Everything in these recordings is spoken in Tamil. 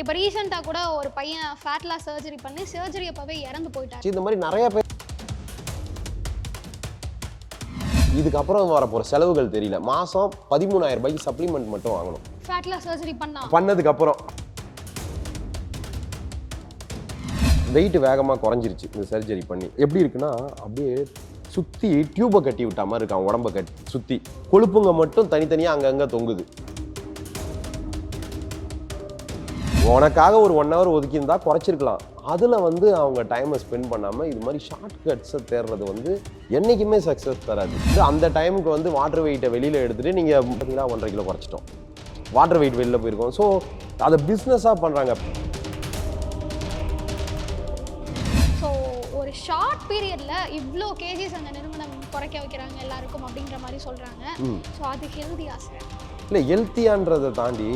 இப்போ ரீசெண்டாக கூட ஒரு பையன் ஃபேட் லாஸ் சர்ஜரி பண்ணி சர்ஜரி அப்பவே இறந்து போயிட்டார். இந்த மாதிரி நிறைய பேர் இதுக்கப்புறம் வரப்போகிற செலவுகள் தெரியல. மாதம் பதிமூணாயிரம் ரூபாய்க்கு சப்ளிமெண்ட் மட்டும் வாங்கணும். ஃபேட் லாஸ் சர்ஜரி பண்ணா? பண்ணதுக்கப்புறம். வெயிட் வேகமாக குறைஞ்சிருச்சு இந்த சர்ஜரி பண்ணி. எப்படி இருக்குன்னா அப்படியே சுற்றி டியூப்பை கட்டி விட்டா மாதிரி இருக்கான் உடம்ப கட்டி சுற்றி கொழுப்புங்க மட்டும் தனித்தனியாக அங்கங்கே தொங்குது. உனக்காக ஒரு ஒன் ஹவர் ஒதுக்கியிருந்தா குறைச்சிருக்கலாம். அதில் வந்து அவங்க டைமை ஸ்பெண்ட் பண்ணாமல் இது மாதிரி ஷார்ட் கட்ஸை தேடுறது வந்து என்றைக்குமே சக்ஸஸ் தராது. அந்த டைமுக்கு வந்து வாட்டர் வெயிட்டை வெளியில் எடுத்துகிட்டு நீங்கள் பார்த்தீங்கன்னா ஒன்றரை கிலோ குறைச்சிட்டோம். வாட்டர் வெயிட் வெளியில் போயிருக்கோம். ஸோ அதை பிஸ்னஸாக பண்ணுறாங்க ஸோ ஒரு ஷார்ட் பீரியட்ல இவ்வளோ கேஜிஸ் அந்த நிறுவனம் குறைக்க வைக்கிறாங்க எல்லாருக்கும் அப்படின்ற மாதிரி சொல்றாங்க. ம். ஸோ அது ஹெல்தியா சார் இல்லை ஹெல்த்தியான்றதை தாண்டி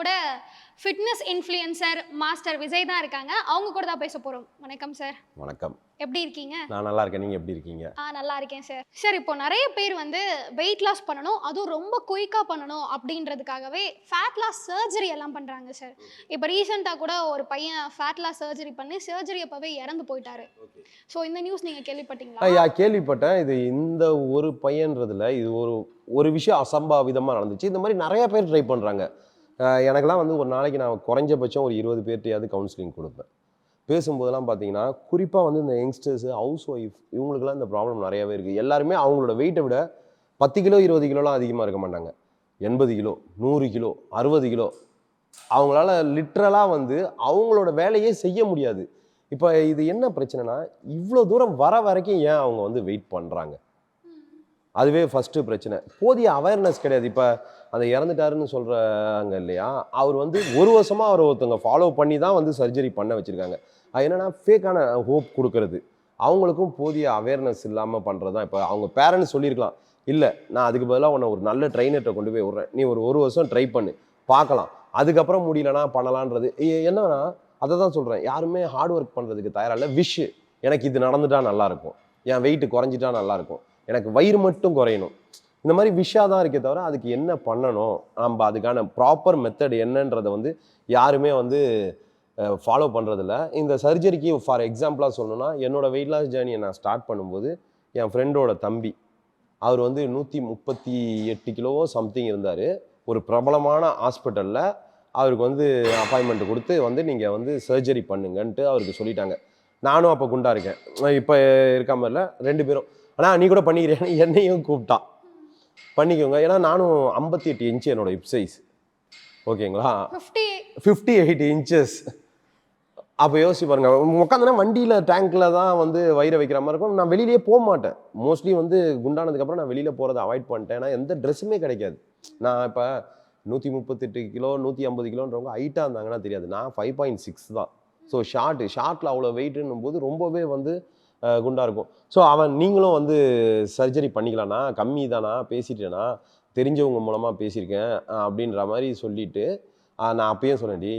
கூட ஃபிட்னஸ் இன்ஃப்ளூயன்சர் மாஸ்டர் விஜய் தான் இருக்காங்க. அவங்க கூட தான் பேச போறோம். வணக்கம் சார் வணக்கம். எப்படி இருக்கீங்க? நான் நல்லா இருக்கேன். நீங்கள் எப்படி இருக்கீங்க? ஆ நல்லா இருக்கேன் சார் சார் இப்போ நிறைய பேர் வந்து வெயிட் லாஸ் பண்ணணும் அதுவும் ரொம்ப குயிக்காக பண்ணணும் அப்படின்றதுக்காகவே ஃபேட் லாஸ் சர்ஜரி எல்லாம் பண்ணுறாங்க சார் இப்போ ரீசெண்டாக கூட ஒரு பையன் ஃபேட் லாஸ் சர்ஜரி பண்ணி சர்ஜரி அப்போவே இறந்து போயிட்டாரு. ஸோ இந்த நியூஸ் நீங்கள் கேள்விப்பட்டீங்களா? ஐயா கேள்விப்பட்டேன். இது இந்த ஒரு பையன்றதுல இது ஒரு ஒரு விஷயம் அசம்பாவிதமாக நடந்துச்சு. இந்த மாதிரி நிறைய பேர் ட்ரை பண்ணுறாங்க எனக்கெல்லாம் வந்து ஒரு நாளைக்கு நான் குறைஞ்சபட்சம் ஒரு இருபது பேர்ட்டையாவது கவுன்சிலிங் கொடுப்பேன். பேசும்போதெல்லாம் பார்த்தீங்கன்னா குறிப்பாக வந்து இந்த யங்ஸ்டர்ஸு ஹவுஸ் ஒய்ஃப் இவங்களுக்குலாம் இந்த ப்ராப்ளம் நிறையவே இருக்குது எல்லாருமே அவங்களோட வெயிட்டை விட பத்து கிலோ இருபது கிலோலாம் அதிகமாக இருக்க மாட்டாங்க. எண்பது கிலோ நூறு கிலோ அறுபது கிலோ. அவங்களால லிட்ரலாக வந்து அவங்களோட வேலையே செய்ய முடியாது. இப்போ இது என்ன பிரச்சனைனா இவ்வளோ தூரம் வர வரைக்கும் ஏன் அவங்க வந்து வெயிட் பண்ணுறாங்க அதுவே ஃபஸ்ட்டு பிரச்சனை. போதிய அவேர்னஸ் கிடையாது. இப்போ அந்த இறந்துட்டாருன்னு சொல்கிறாங்க இல்லையா? அவர் வந்து ஒரு வருஷமாக அவர் ஒருத்தவங்க ஃபாலோ பண்ணி தான் வந்து சர்ஜரி பண்ண வச்சுருக்காங்க. அது என்னென்னா ஃபேக்கான ஹோப் கொடுக்கறது. அவங்களுக்கும் போதிய அவேர்னஸ் இல்லாமல் பண்ணுறது தான் இப்போ அவங்க பேரண்ட்ஸ் சொல்லியிருக்கலாம். இல்லை நான் அதுக்கு பதிலாக உன்னை ஒரு நல்ல ட்ரைனர்கிட்ட கொண்டு போய் விட்றேன். நீ ஒரு ஒரு வருஷம் ட்ரை பண்ணு. பார்க்கலாம். அதுக்கப்புறம் முடியலனா பண்ணலான்றது என்னன்னா அதை தான் சொல்கிறேன் யாருமே ஹார்ட் ஒர்க் பண்ணுறதுக்கு தயாராக இல்லை. விஷ் எனக்கு இது நடந்துட்டா நல்லா இருக்கும். என் வெயிட் குறைஞ்சிட்டா நல்லா இருக்கும். எனக்கு வயிறு மட்டும் குறையணும். இந்த மாதிரி விஷயம் தான் இருக்கே தவிர அதுக்கு என்ன பண்ணணும்? நம்ம அதுக்கான ப்ராப்பர் மெத்தட் என்னன்றதை வந்து யாருமே வந்து ஃபாலோ பண்ணுறதில்ல இந்த சர்ஜரிக்கு ஃபார் எக்ஸாம்பிளாக சொல்லணும்னா என்னோடய வெயிட் லாஸ் ஜேர்னியை நான் ஸ்டார்ட் பண்ணும்போது என் ஃப்ரெண்டோட தம்பி அவர் வந்து நூற்றி முப்பத்தி எட்டு கிலோவோ சம்திங் இருந்தார். ஒரு பிரபலமான ஹாஸ்பிட்டலில் அவருக்கு வந்து அப்பாயின்மெண்ட் கொடுத்து வந்து நீங்கள் வந்து சர்ஜரி பண்ணுங்கன்ட்டு அவருக்கு சொல்லிட்டாங்க. நானும் அப்போ குண்டா இருக்கேன். இப்போ இருக்க மாதிரில ரெண்டு பேரும். ஆனால் நீ கூட பண்ணிக்கிறேன்னு என்னையும் கூப்பிட்டான் பண்ணிக்கோங்க. ஏன்னா நானும் ஐம்பத்தி எட்டு இன்ச்சு என்னோட ஹிப் சைஸ் ஓகேங்களா? ஃபிஃப்டி எயிட் இன்ச்சஸ் அப்போ யோசிச்சு பாருங்க. உட்காந்துனா வண்டியில் டேங்க்கில் தான் வந்து வயிறை வைக்கிற மாதிரி இருக்கும். நான் வெளியிலேயே போக மாட்டேன். மோஸ்ட்லி வந்து குண்டானதுக்கப்புறம் நான் வெளியில் போகிறத அவாய்ட் பண்ணிட்டேன். ஏன்னா எந்த ட்ரெஸ்ஸுமே கிடைக்காது. நான் இப்போ நூற்றி முப்பத்தெட்டு கிலோ நூற்றி ஐம்பது கிலோன்றவங்க ஹைட்டாக இருந்தாங்கன்னா தெரியாது. நான் ஃபைவ் பாயிண்ட் சிக்ஸ் தான். ஸோ ஷார்ட்டு ஷார்ட்டில் அவ்வளோ வெயிட்டுன்னும் போது ரொம்பவே வந்து அஹ், குண்டா இருக்கும். ஸோ அவன் நீங்களும் வந்து சர்ஜரி பண்ணிக்கலாம்ண்ணா கம்மி தானா? பேசிட்டேனா? தெரிஞ்சவங்க மூலமாக பேசியிருக்கேன் அப்படின்ற மாதிரி சொல்லிட்டு அஹ், நான் அப்பயும் சொன்னேன் டி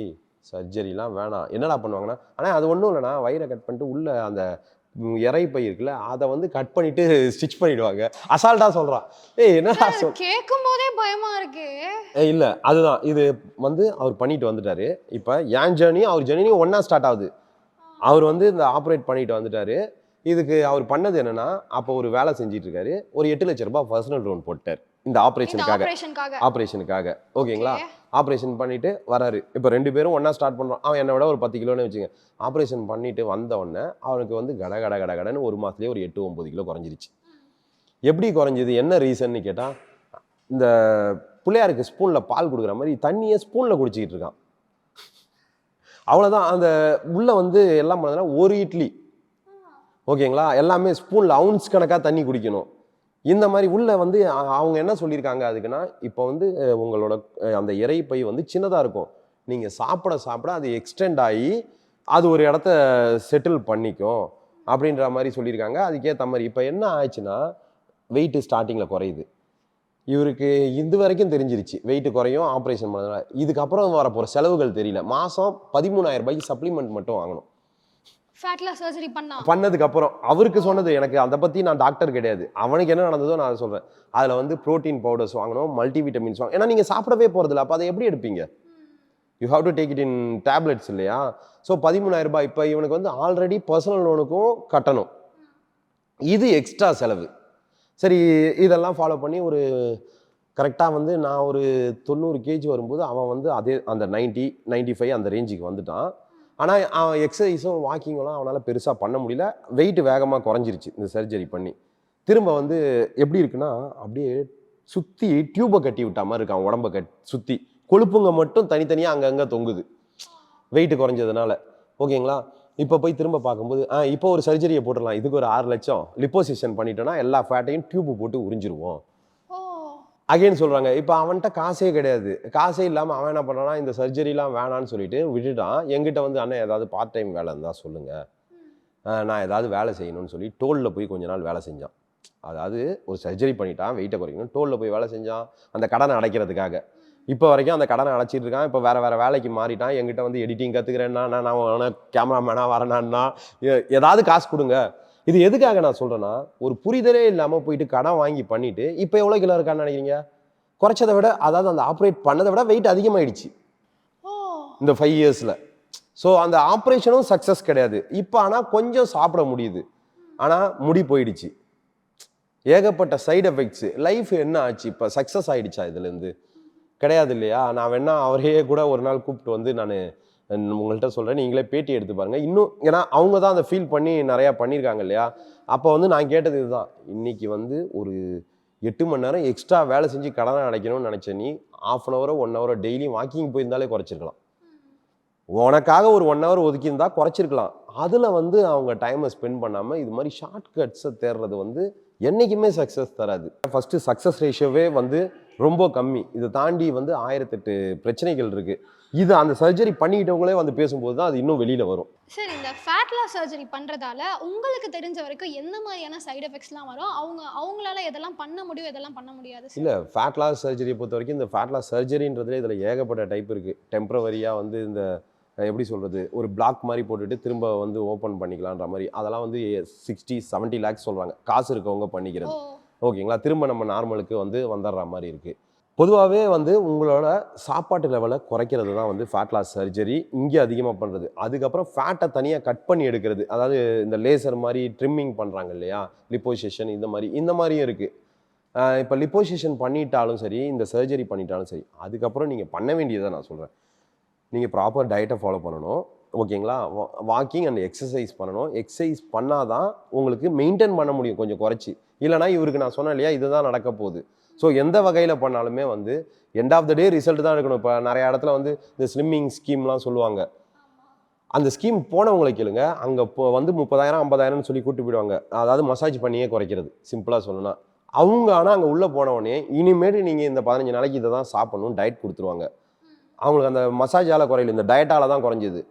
சர்ஜரிலாம் வேணாம். என்னடா பண்ணுவாங்கன்னா ஆனால் அது ஒன்றும் இல்லைண்ணா. வயிறை கட் பண்ணிட்டு உள்ள அந்த ம், இறைப்பை இருக்குல்ல அதை வந்து கட் பண்ணிட்டு ஸ்டிச் பண்ணிடுவாங்க. அசால்ட்டாக சொல்கிறான் ஏய் என்னடா கேட்கும் போதே பயமா இருக்கு. ஏய், இல்ல அதுதான். இது வந்து அவர் பண்ணிட்டு வந்துட்டாரு. இப்போ என் ஜேர்னியும் அவர் ஜேர்னியும் ஒண்ணா ஸ்டார்ட் ஆகுது. அவர் வந்து இந்த ஆப்ரேட் பண்ணிட்டு வந்துட்டாரு. இதுக்கு அவர் பண்ணது என்னன்னா அப்போ ஒரு வேலை செஞ்சிட்டு இருக்காரு ஒரு எட்டு லட்ச ரூபாய் பர்சனல் லோன் போட்டார். இந்த ஆப்ரேஷனுக்காக ஆபரேஷனுக்காக ஓகேங்களா. ஆப்ரேஷன் பண்ணிட்டு வராரு. இப்போ ரெண்டு பேரும் ஒண்ணா ஸ்டார்ட் பண்றோம். அவன் என்னை விட ஒரு பத்து கிலோன்னு வச்சுங்க ஆப்ரேஷன் பண்ணிட்டு வந்த உடனே அவனுக்கு வந்து கட கட கட கடன்னு ஒரு மாசத்துலயே ஒரு எட்டு ஒன்பது கிலோ குறைஞ்சிருச்சு. எப்படி குறைஞ்சது? என்ன ரீசன்னு கேட்டா இந்த பிள்ளையாருக்கு ஸ்பூன்ல பால் கொடுக்குற மாதிரி தண்ணியை ஸ்பூன்ல குடிச்சிக்கிட்டு இருக்கான். அவ்வளவுதான். அந்த உள்ள வந்து எல்லாம் பண்ணதுன்னா ஒரு இட்லி. ஓகேங்களா? எல்லாமே ஸ்பூனில் அவுன்ஸ் கணக்காக தண்ணி குடிக்கணும். இந்த மாதிரி உள்ளே வந்து அவங்க என்ன சொல்லியிருக்காங்க அதுக்குன்னா இப்போ வந்து உங்களோட அந்த இறை பை வந்து சின்னதாக இருக்கும். நீங்கள் சாப்பிட சாப்பிட அது எக்ஸ்டெண்ட் ஆகி அது ஒரு இடத்த செட்டில் பண்ணிக்கும் அப்படின்ற மாதிரி சொல்லியிருக்காங்க. அதுக்கேற்ற மாதிரி இப்போ என்ன ஆச்சுன்னா வெயிட்டு ஸ்டார்டிங்கில் குறையுது. இவருக்கு இது வரைக்கும் தெரிஞ்சிருச்சு வெயிட் குறையும் ஆப்ரேஷன் பண்ணதுனால. இதுக்கப்புறம் வரப்போகிற செலவுகள் தெரியல. மாதம் பதிமூணாயிரம் ரூபாய்க்கு சப்ளிமெண்ட் மட்டும் வாங்கணும். ஃபேட் லாஸ் சர்ஜரி பண்ணா. பண்ணதுக்கு அப்புறம் அவருக்கு சொன்னது எனக்கு அதை பற்றி நான் டாக்டர் கிடையாது. அவனுக்கு என்ன நடந்ததோ நான் அதை சொல்கிறேன் அதில் வந்து ப்ரோட்டீன் பவுடர்ஸ் வாங்கணும் மல்டி விட்டமின்ஸ் வாங்கணும். ஏன்னா நீங்கள் சாப்பிடவே போகிறதில்ல அப்போ அதை எப்படி எடுப்பீங்க? You have to take it in tablets இல்லையா? ஸோ பதிமூணாயிரம் ரூபாய். இப்போ இவனுக்கு வந்து ஆல்ரெடி பர்சனல் லோனுக்கும் கட்டணும். இது எக்ஸ்ட்ரா செலவு. சரி இதெல்லாம் ஃபாலோ பண்ணி ஒரு கரெக்டாக வந்து நான் ஒரு தொண்ணூறு கேஜி வரும்போது அவன் வந்து அதே அந்த 90 95 ஃபைவ் அந்த ரேஞ்சுக்கு வந்துட்டான். ஆனால் அவன் எக்ஸசைஸும் வாக்கிங்கெல்லாம் அவனால் பெருசாக பண்ண முடியல. வெயிட் வேகமாக குறைஞ்சிருச்சு இந்த சர்ஜரி பண்ணி. திரும்ப வந்து எப்படி இருக்குன்னா அப்படியே சுற்றி டியூப்பை கட்டி விட்டா மாதிரி இருக்கு அவன் உடம்ப கட் சுற்றி கொழுப்புங்க மட்டும் தனித்தனியாக அங்கங்கே தொங்குது. வெயிட் குறைஞ்சதுனால. ஓகேங்களா? இப்போ போய் திரும்ப பார்க்கும்போது ஆ இப்போ ஒரு சர்ஜரியை போட்டுடலாம். இதுக்கு ஒரு ஆறு லட்சம் லிப்போசிஷன் பண்ணிட்டோன்னா எல்லா ஃபேட்டையும் டியூப்பு போட்டு உறிஞ்சிருவோம். அகைன் சொல்கிறாங்க இப்போ அவன்கிட்ட காசே கிடையாது. காசே இல்லாமல் அவன் என்ன பண்ணுறான்னா இந்த சர்ஜரிலாம் வேணான்னு சொல்லிட்டு விட்டுட்டான். எங்கிட்ட வந்து அண்ணன் ஏதாவது பார்ட் டைம் வேலை இருந்தால் சொல்லுங்கள் நான் ஏதாவது வேலை செய்யணும்னு சொல்லி டோலில் போய் கொஞ்ச நாள் வேலை செஞ்சான். அதாவது ஒரு சர்ஜரி பண்ணிட்டான் வெயிட்டை குறைக்கணும். டோலில் போய் வேலை செஞ்சான் அந்த கடனை அடைக்கிறதுக்காக. இப்போ வரைக்கும் அந்த கடனை அடைச்சிட்டு இருக்கான். இப்போ வேறு வேறு வேலைக்கு மாறிட்டான். எங்கிட்ட வந்து எடிட்டிங் கற்றுக்கிறேன்னா நான் நான் கேமராமேனாக வரேனான்னா ஏதாவது காசு கொடுங்க. இது எதுக்காக நான் சொல்கிறேன்னா ஒரு புரிதலே இல்லாமல் போயிட்டு கடன் வாங்கி பண்ணிட்டு இப்போ எவ்வளோ கிலோ இருக்கான்னு நினைக்கிறீங்க? குறைச்சதை விட அதாவது அந்த ஆப்ரேட் பண்ணதை விட வெயிட் அதிகமாயிடுச்சு. ஓ. இந்த ஃபைவ் இயர்ஸில் ஸோ அந்த ஆப்ரேஷனும் சக்ஸஸ் கிடையாது. இப்போ ஆனால் கொஞ்சம் சாப்பிட முடியுது. ஆனால் முடி போயிடுச்சு. ஏகப்பட்ட சைடு எஃபெக்ட்ஸு லைஃப் என்ன ஆச்சு? இப்போ சக்ஸஸ் ஆயிடுச்சா இதுலேருந்து கிடையாது இல்லையா? நான் வேணா அவரையே கூட ஒரு நாள் கூப்பிட்டு வந்து நான் உங்கள்கிட்ட சொல்கிறேன் நீங்களே பேட்டி எடுத்து பாருங்கள் இன்னும் ஏன்னா அவங்க தான் அதை ஃபீல் பண்ணி நிறையா பண்ணியிருக்காங்க இல்லையா? அப்போ வந்து நான் கேட்டது இதுதான். இன்னைக்கு வந்து ஒரு எட்டு மணி நேரம் எக்ஸ்ட்ரா வேலை செஞ்சு கடனை அடைக்கணும்னு நினச்ச நீ ஆஃப் அன் ஹவரோ ஒன் ஹவரோ டெய்லியும் வாக்கிங் போயிருந்தாலே குறைச்சிருக்கலாம். உனக்காக ஒரு ஒன் ஹவர் ஒதுக்கியிருந்தா குறைச்சிருக்கலாம். அதில் வந்து அவங்க டைமை ஸ்பெண்ட் பண்ணாமல் இது மாதிரி ஷார்ட் கட்ஸை தேடுறது வந்து என்றைக்குமே சக்ஸஸ் தராது. ஃபஸ்ட்டு சக்ஸஸ் ரேஷியோவே வந்து ரொம்ப கம்மி. இதை தாண்டி வந்து ஆயிரத்தெட்டு பிரச்சனைகள் இருக்குது இது அந்த சர்ஜரி பண்ணிக்கிட்டவங்களே வந்து பேசும்போது தான் அது இன்னும் வெளியில் வரும். சரி இந்த ஃபேட் லாஸ் சர்ஜரி பண்றதால உங்களுக்கு தெரிஞ்ச வரைக்கும் எந்த மாதிரியான சைடு எஃபெக்ட்ஸ்லாம் வரும்? அவங்க அவங்களால எதெல்லாம் பண்ண முடியும் எதெல்லாம் பண்ண முடியாது இல்லை ஃபேட் லாஸ் சர்ஜரியை பொறுத்த வரைக்கும் இந்த ஃபேட் லாஸ் சர்ஜரின்றதுல இதில் ஏகப்பட்ட டைப் இருக்குது டெம்பரவரியாக வந்து இந்த எப்படி சொல்கிறது ஒரு பிளாக் மாதிரி போட்டுட்டு திரும்ப வந்து ஓப்பன் பண்ணிக்கலான்ற மாதிரி. அதெல்லாம் வந்து சிக்ஸ்டி 70 லேக்ஸ் சொல்கிறாங்க காசு இருக்கவங்க பண்ணிக்கிறது. ஓகேங்களா? திரும்ப நம்ம நார்மலுக்கு வந்து வந்துடுற மாதிரி இருக்குது பொதுவாகவே வந்து உங்களோட சாப்பாட்டு லெவலை குறைக்கிறது தான் வந்து ஃபேட் லாஸ் சர்ஜரி இங்கே அதிகமாக பண்ணுறது அதுக்கப்புறம் ஃபேட்டை தனியாக கட் பண்ணி எடுக்கிறது. அதாவது இந்த லேசர் மாதிரி ட்ரிம்மிங் பண்ணுறாங்க இல்லையா? லிப்போசிஷன் இந்த மாதிரி இந்த மாதிரியும் இருக்குது இப்போ லிப்போசிஷன் பண்ணிட்டாலும் சரி இந்த சர்ஜரி பண்ணிட்டாலும் சரி அதுக்கப்புறம் நீங்கள் பண்ண வேண்டியதை நான் சொல்கிறேன் நீங்கள் ப்ராப்பர் டயட்டை ஃபாலோ பண்ணணும். ஓகேங்களா வாக்கிங் அண்ட் எக்ஸசைஸ் பண்ணணும். எக்ஸசைஸ் பண்ணால் தான் உங்களுக்கு மெயின்டைன் பண்ண முடியும். கொஞ்சம் குறைச்சி. இல்லைனா இவருக்கு நான் சொன்னேன் இல்லையா இதுதான் நடக்க போகுது. ஸோ எந்த வகையில் பண்ணாலுமே வந்து end of the day result தான் எடுக்கணும். இப்போ நிறைய இடத்துல வந்து இந்த ஸ்லிம்மிங் ஸ்கீம்லாம் சொல்லுவாங்க. அந்த ஸ்கீம் போனவங்களை கேளுங்க. அங்கே இப்போ வந்து முப்பதாயிரம் ஐம்பதாயிரம்னு சொல்லி கூட்டு போயிடுவாங்க. அதாவது மசாஜ் பண்ணியே குறைக்கிறது. சிம்பிளாக சொல்லணும்னா. அவங்க ஆனால் அங்கே உள்ளே போனவொடனே இனிமேட்டு நீங்கள் இந்த பதினஞ்சு நாளைக்கு இதை தான் சாப்பிடணும் டயட் கொடுத்துருவாங்க. அவங்களுக்கு அந்த மசாஜால் குறையல. இந்த டயட்டால் தான் குறைஞ்சது.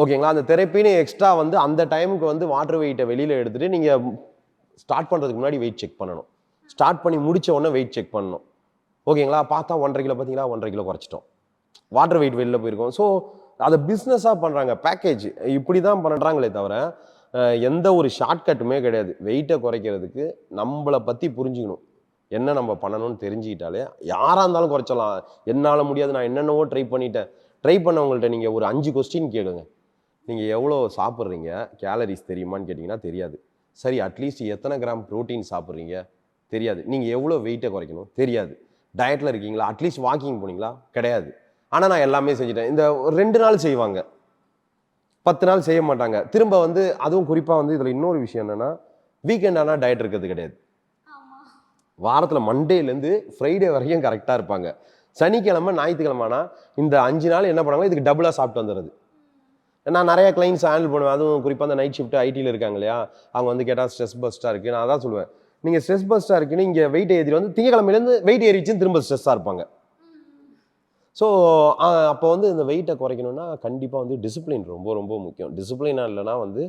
ஓகேங்களா அந்த தெரப்பின்னு எக்ஸ்ட்ரா வந்து அந்த டைமுக்கு வந்து வாட்டர் வெயிட்டை வெளியில் எடுத்துகிட்டு நீங்கள் ஸ்டார்ட் பண்ணுறதுக்கு முன்னாடி வெயிட் செக் பண்ணணும். ஸ்டார்ட் பண்ணி முடித்த உடனே வெயிட் செக் பண்ணணும். ஓகேங்களா பார்த்தா ஒன்றரை கிலோ பார்த்தீங்களா? ஒன்றரை கிலோ குறைச்சிட்டோம். வாட்டர் வெயிட் வெளியில் போயிருக்கோம். ஸோ அதை பிஸ்னஸாக பண்ணுறாங்க பேக்கேஜ் இப்படி தான் பண்ணுறாங்களே தவிர எந்த ஒரு ஷார்ட்கட்டுமே கிடையாது. வெயிட்டை குறைக்கிறதுக்கு நம்மளை பற்றி புரிஞ்சுக்கணும். என்ன நம்ம பண்ணணும்னு தெரிஞ்சுக்கிட்டாலே யாராக இருந்தாலும் குறைச்சலாம் என்னால் முடியாது. நான் என்னென்னவோ ட்ரை பண்ணிட்டேன். ட்ரை பண்ணவங்கள்ட்ட நீங்கள் ஒரு அஞ்சு கொஸ்டின் கேளுங்க. நீங்கள் எவ்வளோ சாப்பிட்றீங்க? கேலரிஸ் தெரியுமான்னு கேட்டிங்கன்னா தெரியாது. சரி அட்லீஸ்ட் எத்தனை கிராம் ப்ரோட்டீன் சாப்பிட்றீங்க? தெரியாது. நீங்கள் எவ்வளோ வெயிட்டை குறைக்கணும்? தெரியாது. டயட்டில் இருக்கீங்களா? அட்லீஸ்ட் வாக்கிங் போனீங்களா? கிடையாது. ஆனால் நான் எல்லாமே செஞ்சுட்டேன். இந்த ஒரு ரெண்டு நாள் செய்வாங்க. பத்து நாள் செய்ய மாட்டாங்க. திரும்ப வந்து அதுவும் குறிப்பாக வந்து இதில் இன்னொரு விஷயம் என்னென்னா வீக்கெண்ட் ஆனால் டயட் இருக்கிறது கிடையாது. வாரத்தில் மண்டேலேருந்து ஃப்ரைடே வரைக்கும் கரெக்டாக இருப்பாங்க. சனிக்கிழமை ஞாயிற்றுக்கிழமைனா இந்த அஞ்சு நாள் என்ன பண்ணாங்களோ இதுக்கு டபுளாக சாப்பிட்டு வந்துடுறது. நான் நிறைய கிளைண்ட்ஸ் ஹேண்டில் பண்ணுவேன். அதுவும் குறிப்பாக அந்த நைட் ஷிஃப்ட் ஐடியில் இருக்காங்க இல்லையா? அவங்க வந்து கேட்டால் ஸ்ட்ரெஸ் பஸ்ட்டாக இருக்குது நான் அதான் சொல்லுவேன். நீங்கள் ஸ்ட்ரெஸ் பஸ்ட்டாக இருக்குன்னு இங்கே வெயிட் ஏறி வந்து திங்கக்கிழமையிலேருந்து வெயிட் ஏறிச்சுன்னு திரும்ப ஸ்ட்ரெஸ்ஸாக இருப்பாங்க. ஸோ அப்போ வந்து இந்த வெயிட்டை குறைக்கணும்னா கண்டிப்பாக வந்து டிசிப்ளின் ரொம்ப ரொம்ப முக்கியம். டிசிப்ளினாக இல்லைனா வந்து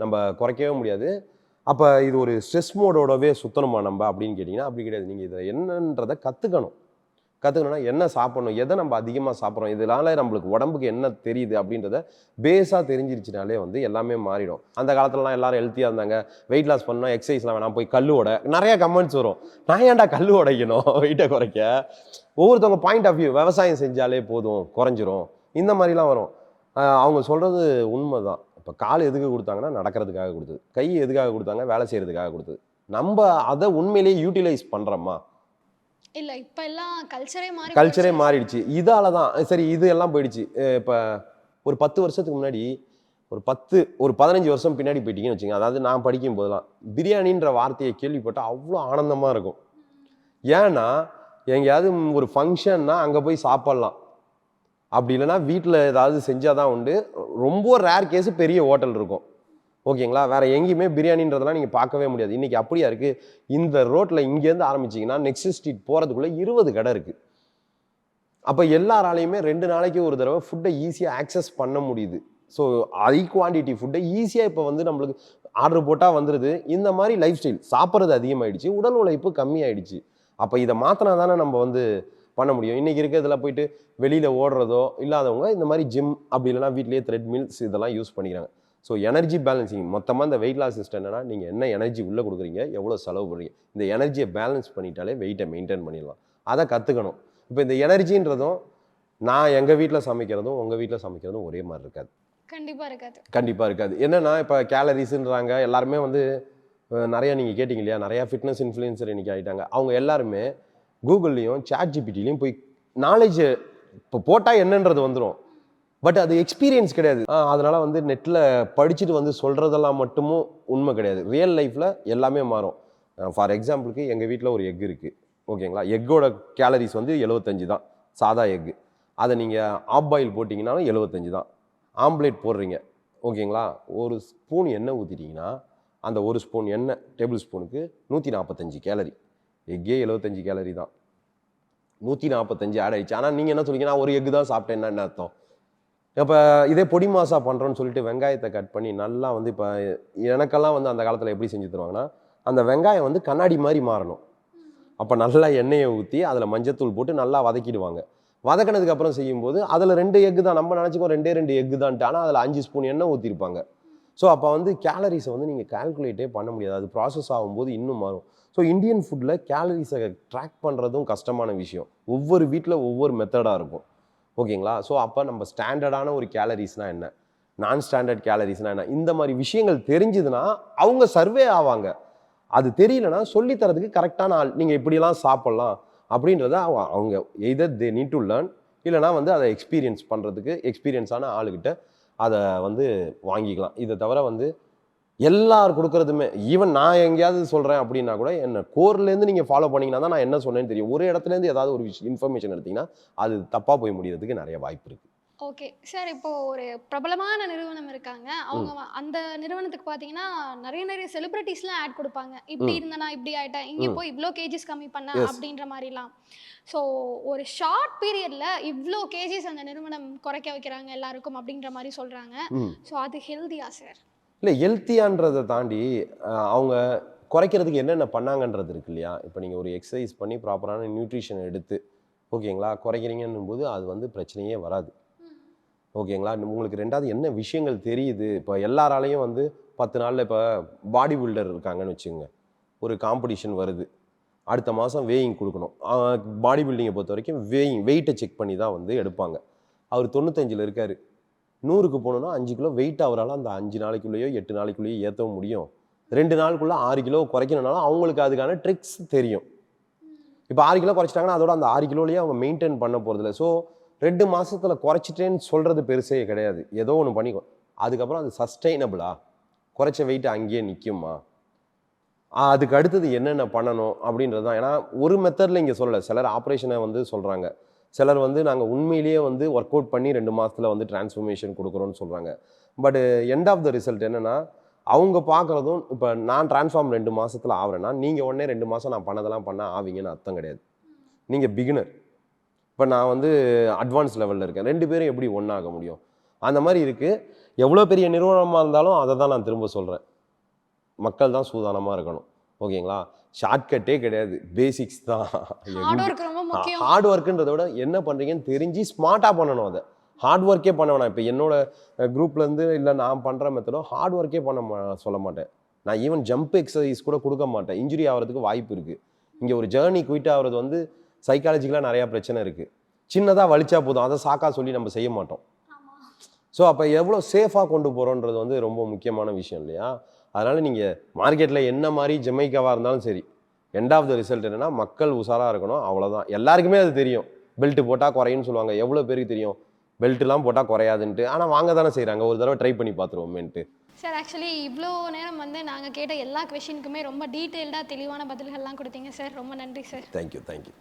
நம்ம குறைக்கவே முடியாது. அப்போ இது ஒரு ஸ்ட்ரெஸ் மோடோடவே சுத்தணுமா நம்ம அப்படின்னு கேட்டிங்கன்னா அப்படி கிடையாது. நீங்கள் இதை என்னன்றதை கற்றுக்கணும் கற்றுக்கணும்னா என்ன சாப்பிடணும் எதை நம்ம அதிகமாக சாப்பிட்றோம் இதனால நம்மளுக்கு உடம்புக்கு என்ன தெரியுது அப்படின்றத பேஸாக தெரிஞ்சிருச்சுனாலே வந்து எல்லாமே மாறிடும். அந்த காலத்துலலாம் எல்லாரும் ஹெல்த்தியாக இருந்தாங்க. வெயிட் லாஸ் பண்ணால் எக்ஸசைஸ்லாம் வேணாம் போய் கல் உட. நிறைய கமெண்ட்ஸ் வரும். நான் ஏன்டா கல் உடைக்கணும்? வெயிட்டை குறைக்க. ஒவ்வொருத்தவங்க பாயிண்ட் ஆஃப் வியூ விவசாயம் செஞ்சாலே போதும் குறைஞ்சிரும். இந்த மாதிரிலாம் வரும். அவங்க சொல்கிறது உண்மை தான் இப்போ கால் எதுக்கு கொடுத்தாங்கன்னா நடக்கிறதுக்காக கொடுத்தது. கை எதுக்காக கொடுத்தாங்க? வேலை செய்கிறதுக்காக கொடுத்தது. நம்ம அதை உண்மையிலேயே யூட்டிலைஸ் பண்ணுறோமா இல்ல இப்ப எல்லாம் கல்ச்சரே மாறி கல்ச்சரே. மாறிடுச்சு. இதால தான் சரி இது எல்லாம் போயிடுச்சு. இப்போ ஒரு பத்து வருஷத்துக்கு முன்னாடி ஒரு பத்து ஒரு பதினஞ்சு வருஷம் பின்னாடி போயிட்டீங்கன்னு வச்சுங்க அதாவது நான் படிக்கும் போதெல்லாம் பிரியாணின்ற வார்த்தையை கேள்விப்பட்டால் அவ்வளோ ஆனந்தமாக இருக்கும். ஏன்னா எங்கேயாவது ஒரு ஃபங்க்ஷன்னா அங்கே போய் சாப்பிட்லாம். அப்படி இல்லைன்னா வீட்டில் ஏதாவது செஞ்சால் தான் உண்டு. ரொம்ப ரேர் கேஸ் பெரிய ஹோட்டல் இருக்கும். ஓகேங்களா? வேறு எங்கேயுமே பிரியாணின்றதெல்லாம் நீங்கள் பார்க்கவே முடியாது. இன்றைக்கி அப்படியா இருக்குது இந்த ரோட்டில் இங்கேருந்து ஆரம்பிச்சீங்கன்னா நெக்ஸ்ட் ஸ்ட்ரீட் போகிறதுக்குள்ளே இருபது கடை இருக்குது அப்போ எல்லாராலையுமே ரெண்டு நாளைக்கு ஒரு தடவை ஃபுட்டை ஈஸியாக ஆக்சஸ் பண்ண முடியுது. ஸோ ஹை குவான்டிட்டி ஃபுட்டை ஈஸியாக இப்போ வந்து நம்மளுக்கு ஆர்டர் போட்டால் வந்துடுது இந்த மாதிரி லைஃப் ஸ்டைல் சாப்பிட்றது அதிகமாகிடுச்சு உடல் உழைப்பு கம்மியாயிடுச்சு. அப்போ இதை மாற்றினா தானே நம்ம வந்து பண்ண முடியும். இன்றைக்கி இருக்கிறதுல போயிட்டு வெளியில் ஓடுறதோ இல்லாதவங்க இந்த மாதிரி ஜிம் அப்படி இல்லைனா வீட்லேயே த்ரெட் மில்ஸ் இதெல்லாம் யூஸ் பண்ணிக்கிறாங்க. ஸோ எனர்ஜி பேலன்சிங் மொத்தமாக இந்த வெயிட் லாஸ் சிஸ்டம் என்னன்னா நீங்கள் என்ன எனர்ஜி உள்ளே கொடுக்குறீங்க எவ்வளோ செலவு பண்ணுறீங்க இந்த எனர்ஜியை பேலன்ஸ் பண்ணிட்டாலே வெயிட்டை மெயின்டைன் பண்ணிடலாம். அதை கற்றுக்கணும் இப்போ இந்த எனர்ஜின்றதும் நான் எங்கள் வீட்டில் சமைக்கிறதும் உங்கள் வீட்டில் சமைக்கிறதும் ஒரே மாதிரி இருக்காது. கண்டிப்பா இருக்காது. கண்டிப்பாக இருக்காது. என்னன்னா இப்போ கேலரிஸ்ன்றாங்க எல்லாருமே வந்து நிறைய நீங்கள் கேட்டிங்க இல்லையா நிறையா ஃபிட்னஸ் இன்ஃப்ளூயன்சர் இன்னைக்கு ஆகிட்டாங்க அவங்க எல்லாருமே கூகுள்லேயும் சாட் ஜிபிடிலையும் போய் நாலேஜ் இப்போ போட்டால் என்னன்றது வந்துடும் பட் அது எக்ஸ்பீரியன்ஸ் கிடையாது. அதனால் வந்து நெட்டில் படிச்சுட்டு வந்து சொல்கிறதெல்லாம் மட்டுமும் உண்மை கிடையாது. ரியல் லைஃப்பில் எல்லாமே மாறும். ஃபார் எக்ஸாம்பிளுக்கு எங்கள் வீட்டில் ஒரு எக் இருக்குது ஓகேங்களா எக்கோட கேலரிஸ் வந்து எழுபத்தஞ்சு தான். சாதா எக்கு அதை நீங்கள் ஆப் பாயில் போட்டிங்கனாலும் எழுபத்தஞ்சு தான். ஆம்லேட் போடுறீங்க. ஓகேங்களா ஒரு ஸ்பூன் எண்ணெய் ஊற்றிட்டீங்கன்னா அந்த ஒரு ஸ்பூன் எண்ணெய் டேபிள் ஸ்பூனுக்கு நூற்றி நாற்பத்தஞ்சு கேலரி எக்கே எழுபத்தஞ்சு கேலரி தான். நூற்றி நாற்பத்தஞ்சு ஆட் ஆயிடுச்சு. ஆனால் நீங்கள் என்ன சொல்லிங்கன்னா ஒரு எக்கு தான் சாப்பிட்டேன்னா என்ன அர்த்தம்? இப்போ இதே பொடி மாசா பண்ணுறோன்னு சொல்லிட்டு வெங்காயத்தை கட் பண்ணி நல்லா வந்து இப்போ எனக்கெல்லாம் வந்து அந்த காலத்தில் எப்படி செஞ்சு தருவாங்கன்னா அந்த வெங்காயம் வந்து கண்ணாடி மாதிரி மாறணும். அப்போ நல்லா எண்ணெயை ஊற்றி அதில் மஞ்சத்தூள் போட்டு நல்லா வதக்கிடுவாங்க. வதக்கினதுக்கப்புறம் செய்யும்போது அதில் ரெண்டு எக்கு தான். நம்ம நினச்சிக்கோ ரெண்டே ரெண்டு எக்கு தான்ட்டு. ஆனால் அதில் அஞ்சு ஸ்பூன் எண்ணெய் ஊற்றிருப்பாங்க ஸோ அப்போ வந்து கேலரிஸை வந்து நீங்கள் கால்குலேட்டே பண்ண முடியாது. அது ப்ராசஸ் ஆகும்போது இன்னும் மாறும். ஸோ இந்தியன் ஃபுட்டில் கேலரிஸை ட்ராக் பண்ணுறதும் கஷ்டமான விஷயம். ஒவ்வொரு வீட்டில் ஒவ்வொரு மெத்தடாக இருக்கும். ஓகேங்களா? ஸோ அப்போ நம்ம ஸ்டாண்டர்டான ஒரு கேலரிஸ்னால் என்ன? நான் ஸ்டாண்டர்ட் கேலரிஸ்னால் என்ன? இந்த மாதிரி விஷயங்கள் தெரிஞ்சுதுன்னா அவங்க சர்வே ஆவாங்க. அது தெரியலனா சொல்லித்தரதுக்கு கரெக்டான ஆள். நீங்கள் இப்படியெல்லாம் சாப்பிட்லாம் அப்படின்றத அவங்க அவங்க either they need to learn இல்லைனா வந்து அதை எக்ஸ்பீரியன்ஸ் பண்ணுறதுக்கு எக்ஸ்பீரியன்ஸான ஆளுகிட்ட அதை வந்து வாங்கிக்கலாம். இதை தவிர வந்து எல்லார் கொடுக்கறதுமே. ஈவன் நான் எங்கேயாவது சொல்கிறேன் அப்படின்னா கூட என்ன கோர்லேருந்து நீங்கள் ஃபாலோ பண்ணீங்கன்னா தான் நான் என்ன சொன்னேன்னு தெரியும். ஒரு இடத்துலேருந்து ஏதாவது ஒரு விஷயம் இன்ஃபர்மேஷன் எடுத்தீங்கன்னா அது தப்பாக போய் முடியறதுக்கு நிறைய வாய்ப்பு இருக்குது ஓகே சார் இப்போ ஒரு பிரபலமான நிறுவனம் இருக்காங்க. அவங்க அந்த நிறுவனத்துக்கு பார்த்தீங்கன்னா நிறைய நிறைய செலிபிரிட்டிஸ்லாம் ஆட் கொடுப்பாங்க. இப்படி. இருந்தனா இப்படி ஆயிட்டேன். இங்கே. போய் இவ்வளோ கேஜிஸ் கம்மி பண்ண. அப்படின்ற மாதிரிலாம். ஸோ ஒரு ஷார்ட் பீரியட்ல இவ்வளோ கேஜிஸ் அந்த நிறுவனம் குறைக்க வைக்கிறாங்க எல்லாருக்கும் அப்படின்ற மாதிரி சொல்றாங்க. ம். ஸோ அது ஹெல்தியா சார் இல்லை ஹெல்த்தியான்றதை தாண்டி அவங்க குறைக்கிறதுக்கு என்னென்ன பண்ணாங்கன்றது இருக்கு இல்லையா? இப்போ நீங்கள் ஒரு எக்ஸசைஸ் பண்ணி ப்ராப்பரான நியூட்ரிஷன் எடுத்து ஓகேங்களா? குறைக்கிறீங்கன்னும் போது அது வந்து பிரச்சனையே வராது. ஓகேங்களா? உங்களுக்கு ரெண்டாவது என்ன விஷயங்கள் தெரியுது? இப்போ எல்லாராலையும் வந்து பத்து நாளில் இப்போ பாடி பில்டர் இருக்காங்கன்னு வச்சுக்கோங்க. ஒரு காம்படிஷன் வருது. அடுத்த மாதம் வேயிங் கொடுக்கணும். பாடி பில்டிங்கை பொறுத்த வரைக்கும் வேயிங் வெயிட்டை செக் பண்ணி தான் வந்து எடுப்பாங்க. அவர் தொண்ணூத்தஞ்சில் இருக்கார். நூறுக்கு போகணுன்னா அஞ்சு கிலோ வெயிட் அவரால் அந்த அஞ்சு நாளைக்குள்ளேயோ எட்டு நாளைக்குள்ளேயோ ஏற்றவும் முடியும். ரெண்டு நாளுக்குள்ளே ஆறு கிலோ குறைக்கணும்னாலும் அவங்களுக்கு அதுக்கான ட்ரிக்ஸ் தெரியும். இப்போ ஆறு கிலோ குறைச்சிட்டாங்கன்னா அதோட அந்த ஆறு கிலோலேயே அவங்க மெயின்டைன் பண்ண போகிறதில்ல ஸோ ரெண்டு மாதத்தில் குறைச்சிட்டேன்னு சொல்கிறது பெருசே கிடையாது. ஏதோ ஒன்று பண்ணிக்கோ. அதுக்கப்புறம் அது சஸ்டைனபிளா குறைச்ச வெயிட் அங்கேயே நிற்குமா அதுக்கு அடுத்தது என்னென்ன பண்ணணும் அப்படின்றது தான் ஏன்னா ஒரு மெத்தடில் இங்கே சொல்லலை. சிலர் ஆப்ரேஷனை வந்து சொல்கிறாங்க சிலர் வந்து நாங்கள் உண்மையிலேயே வந்து ஒர்க் அவுட் பண்ணி ரெண்டு மாதத்தில் வந்து டிரான்ஸ்ஃபர்மேஷன் கொடுக்குறோன்னு சொல்கிறாங்க but end of the result என்னென்னா அவங்க பார்க்குறதும் இப்போ நான் டிரான்ஸ்ஃபார்ம் ரெண்டு மாதத்தில் ஆகுறேன்னா நீங்கள் உடனே ரெண்டு மாதம் நான் பண்ணதெல்லாம் பண்ண ஆவீங்கன்னு அர்த்தம் கிடையாது. நீங்கள் பிகினர் இப்போ நான் வந்து அட்வான்ஸ் லெவலில் இருக்கேன். ரெண்டு பேரும் எப்படி ஒன்றாக முடியும்? அந்த மாதிரி இருக்குது எவ்வளோ பெரிய நிறுவனமாக இருந்தாலும் அதை தான் நான் திரும்ப சொல்கிறேன் மக்கள் தான் சூதானமாக இருக்கணும். ஓகேங்களா? ஷார்ட்கட்டே கிடையாது. பேசிக்ஸ் தான். ஹார்ட் ஒர்க்குன்றத விட என்ன பண்ணுறீங்கன்னு தெரிஞ்சு ஸ்மார்ட்டாக பண்ணணும் அதை. ஹார்ட் ஒர்க்கே பண்ண வேணாம். இப்போ என்னோட குரூப்லேருந்து இல்லை நான் பண்ணுற மெத்தடோ ஹார்ட் ஒர்க்கே பண்ண சொல்ல மாட்டேன். நான் ஈவன் ஜம்ப் எக்ஸசைஸ் கூட கொடுக்க மாட்டேன். இன்ஜுரி ஆகிறதுக்கு வாய்ப்பு இருக்குது இங்கே ஒரு ஜேர்னி குயிட் ஆகிறது வந்து சைக்காலஜிக்கலாக நிறையா பிரச்சனை இருக்குது சின்னதாக வலிச்சா போதும். அதை சாக்கா சொல்லி நம்ம செய்ய மாட்டோம். ஸோ அப்போ எவ்வளோ சேஃபாக கொண்டு போகிறோன்றது வந்து ரொம்ப முக்கியமான விஷயம் இல்லையா? அதனால் நீங்கள் மார்க்கெட்டில் என்ன மாதிரி ஜமைக்காவாக இருந்தாலும் சரி எண்ட் ஆஃப் த ரிசல்ட் என்னன்னா மக்கள் உஷாராக இருக்கணும் அவ்வளோதான் எல்லாருக்குமே அது தெரியும். பெல்ட் போட்டால் குறையுன்னு சொல்லுவாங்க. எவ்வளோ பேருக்கு தெரியும்? பெல்ட்லாம் போட்டால் குறையாதுன்ட்டு. ஆனால் வாங்க தானே செய்கிறாங்க ஒரு தடவை ட்ரை பண்ணி பார்த்துருவோமேன்ட்டு. சார் ஆக்சுவலி இவ்வளோ நேரம் வந்து நாங்கள் கேட்ட எல்லா கொஷினுக்குமே ரொம்ப டீட்டெயில்டாக தெளிவான பதில்கள்லாம் கொடுத்தீங்க சார் ரொம்ப நன்றி சார் தேங்க்யூ தேங்க்யூ